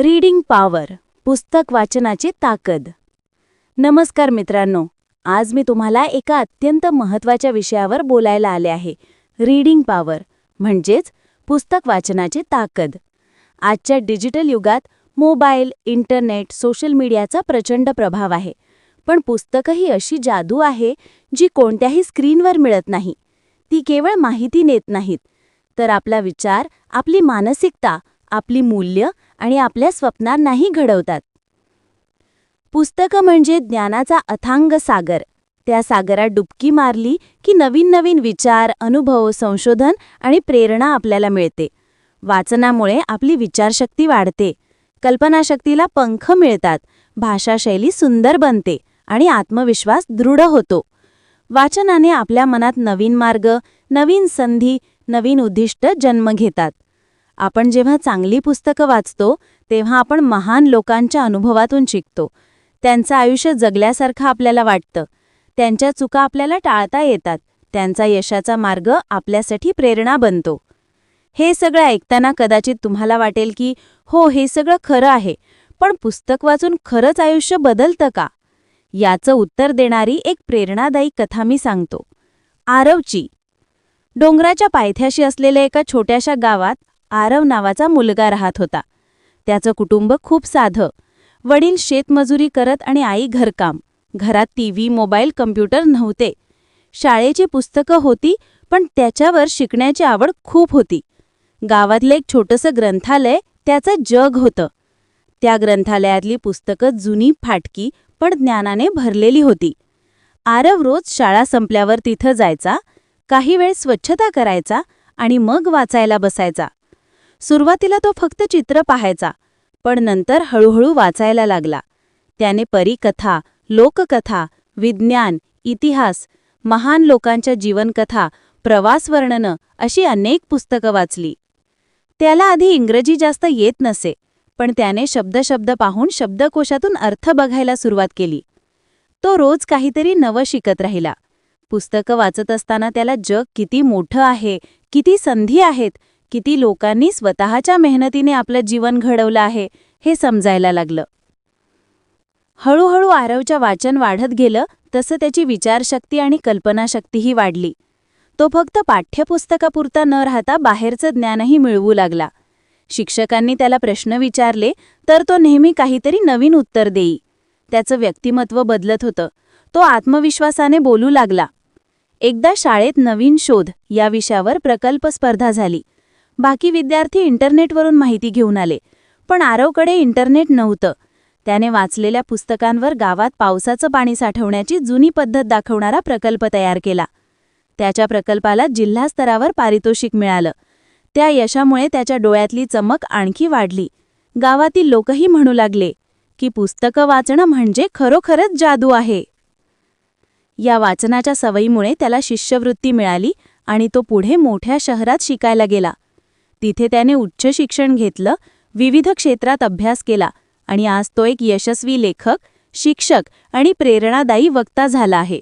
Reading power पुस्तक वाचनाची ताकद. नमस्कार मित्रांनो आज मी तुम्हाला एका अत्यंत महत्त्वाच्या विषयावर बोलायला आले आहे. रीडिंग पॉवर म्हणजेच पुस्तक वाचनाची ताकद. आजच्या डिजिटल युगात मोबाईल इंटरनेट सोशल मीडियाचा प्रचंड प्रभाव आहे. पण पुस्तकं ही अशी जादू आहे जी कोणत्याही स्क्रीनवर मिळत नाही. ती केवळ माहिती नेत नाहीत. तर आपला विचार आपली मानसिकता आपली मूल्य आणि आपल्या स्वप्नांनाही घडवतात. पुस्तकं म्हणजे ज्ञानाचा अथांग सागर. त्या सागरात डुबकी मारली की नवीन नवीन विचार अनुभव संशोधन आणि प्रेरणा आपल्याला मिळते. वाचनामुळे आपली विचारशक्ती वाढते. कल्पनाशक्तीला पंख मिळतात. भाषाशैली सुंदर बनते आणि आत्मविश्वास दृढ होतो. वाचनाने आपल्या मनात नवीन मार्ग नवीन संधी नवीन उद्दिष्ट जन्म घेतात. आपण जेव्हा चांगली पुस्तकं वाचतो तेव्हा आपण महान लोकांच्या अनुभवातून शिकतो. त्यांचं आयुष्य जगल्यासारखं आपल्याला वाटतं. त्यांच्या चुका आपल्याला टाळता येतात. त्यांचा यशाचा मार्ग आपल्यासाठी प्रेरणा बनतो. हे सगळं ऐकताना कदाचित तुम्हाला वाटेल की हो हे सगळं खरं आहे पण पुस्तक वाचून खरंच आयुष्य बदलतं का? याचं उत्तर देणारी एक प्रेरणादायी कथा मी सांगतो. आरवची. डोंगराच्या पायथ्याशी असलेल्या एका छोट्याशा गावात आरव नावाचा मुलगा राहत होता. त्याचं कुटुंब खूप साधं. वडील शेतमजुरी करत आणि आई घरकाम. घरात टीव्ही मोबाईल कम्प्युटर नव्हते. शाळेची पुस्तकं होती पण त्याच्यावर शिकण्याची आवड खूप होती. गावातलं एक छोटंसं ग्रंथालय त्याचं जग होतं. त्या ग्रंथालयातली पुस्तकं जुनी फाटकी पण ज्ञानाने भरलेली होती. आरव रोज शाळा संपल्यावर तिथं जायचा काही वेळ स्वच्छता करायचा आणि मग वाचायला बसायचा. सुरुवातीला तो फक्त चित्र पाहायचा पण नंतर हळूहळू वाचायला लागला. त्याने परिकथा लोककथा विज्ञान इतिहास महान लोकांच्या जीवनकथा प्रवासवर्णनं अशी अनेक पुस्तकं वाचली. त्याला आधी इंग्रजी जास्त येत नसे पण त्याने शब्दशब्द पाहून शब्दकोशातून अर्थ बघायला सुरुवात केली. तो रोज काहीतरी नवं शिकत राहिला. पुस्तकं वाचत असताना त्याला जग किती मोठं आहे किती संधी आहेत किती लोकांनी स्वतःच्या मेहनतीने आपलं जीवन घडवलं आहे हे समजायला लागलं. हळूहळू आरवच्या वाचन वाढत गेलं तसं त्याची विचारशक्ती आणि कल्पनाशक्तीही वाढली. तो फक्त पाठ्यपुस्तकापुरता न राहता बाहेरचं ज्ञानही मिळवू लागला. शिक्षकांनी त्याला प्रश्न विचारले तर तो नेहमी काहीतरी नवीन उत्तर देई. त्याचं व्यक्तिमत्व बदलत होतं. तो आत्मविश्वासाने बोलू लागला. एकदा शाळेत नवीन शोध या विषयावर प्रकल्प स्पर्धा झाली. बाकी विद्यार्थी इंटरनेटवरून माहिती घेऊन आले. पण आरवकडे इंटरनेट नव्हतं. त्याने वाचलेल्या पुस्तकांवर गावात पावसाचं पाणी साठवण्याची जुनी पद्धत दाखवणारा प्रकल्प तयार केला. त्याच्या प्रकल्पाला जिल्हा स्तरावर पारितोषिक मिळालं. त्या यशामुळे त्याच्या डोळ्यातली चमक आणखी वाढली. गावातील लोकही म्हणू लागले की पुस्तकं वाचणं म्हणजे खरोखरच जादू आहे. या वाचनाच्या सवयीमुळे त्याला शिष्यवृत्ती मिळाली आणि तो पुढे मोठ्या शहरात शिकायला गेला. तिथे त्याने उच्च शिक्षण घेतलं विविध क्षेत्रात अभ्यास केला आणि आज तो एक यशस्वी लेखक शिक्षक आणि प्रेरणादायी वक्ता झाला आहे.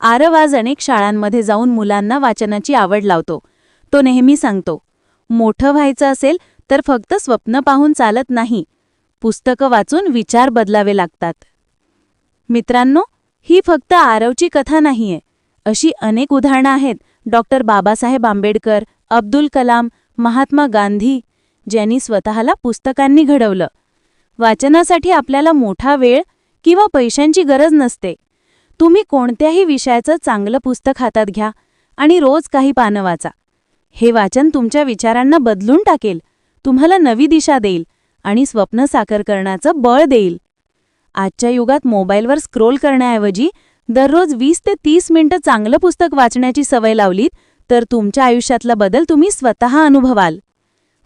आरव आज अनेक शाळांमध्ये जाऊन मुलांना वाचनाची आवड लावतो. तो नेहमी सांगतो मोठं व्हायचं असेल तर फक्त स्वप्न पाहून चालत नाही. पुस्तकं वाचून विचार बदलावे लागतात. मित्रांनो ही फक्त आरवची कथा नाहीये. अशी अनेक उदाहरणं आहेत. डॉक्टर बाबासाहेब आंबेडकर अब्दुल कलाम महात्मा गांधी ज्यांनी स्वतःला पुस्तकांनी घडवलं. वाचनासाठी आपल्याला मोठा वेळ किंवा पैशांची गरज नसते. तुम्ही कोणत्याही विषयाचं चांगलं पुस्तक हातात घ्या आणि रोज काही पानं वाचा. हे वाचन तुमच्या विचारांना बदलून टाकेल तुम्हाला नवी दिशा देईल आणि स्वप्न साकार करण्याचं बळ देईल. आजच्या युगात मोबाईलवर स्क्रोल करण्याऐवजी दररोज वीस ते तीस मिनिटं चांगलं पुस्तक वाचण्याची सवय लावलीत तर तुमच्या आयुष्यातला बदल तुम्ही स्वतः अनुभवाल.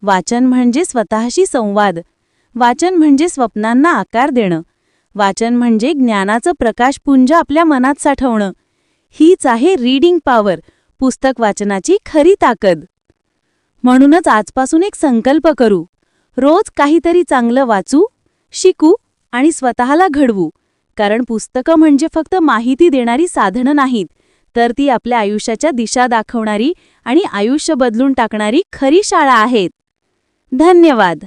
वाचन म्हणजे स्वतःशी संवाद. वाचन म्हणजे स्वप्नांना आकार देणं. वाचन म्हणजे ज्ञानाचं प्रकाशपुंज आपल्या मनात साठवणं. हीच आहे रीडिंग पॉवर पुस्तक वाचनाची खरी ताकद. म्हणूनच आजपासून एक संकल्प करू. रोज काहीतरी चांगलं वाचू शिकू आणि स्वतःला घडवू. कारण पुस्तकं म्हणजे फक्त माहिती देणारी साधनं नाहीत. तर ती आपल्या आयुष्याच्या दिशा दाखवणारी आणि आयुष्य बदलून टाकणारी खरी शाळा आहेत. धन्यवाद.